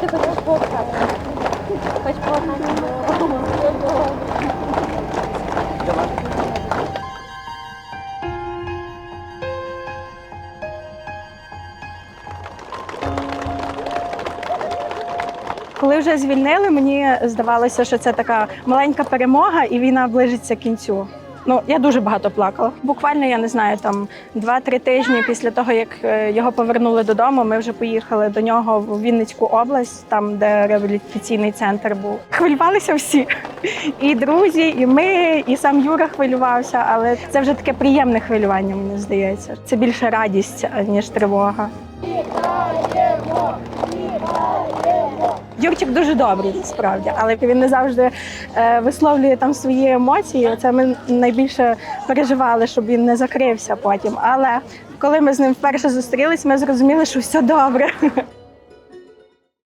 Ти хочеш поохати? Хоч поохати? Коли вже звільнили, мені здавалося, що це така маленька перемога, і війна ближиться кінцю. Ну, я дуже багато плакала. Буквально, я не знаю, там 2-3 тижні після того, як е, його повернули додому, ми вже поїхали до нього в Вінницьку область, там, де реабілітаційний центр був. Хвилювалися всі. І друзі, і ми, і сам Юра хвилювався, але це вже таке приємне хвилювання, мені здається. Це більше радість, ніж тривога. Юрчик дуже добрий насправді, але він не завжди е, висловлює там свої емоції. Це ми найбільше переживали, щоб він не закрився потім. Але коли ми з ним вперше зустрілись, ми зрозуміли, що все добре.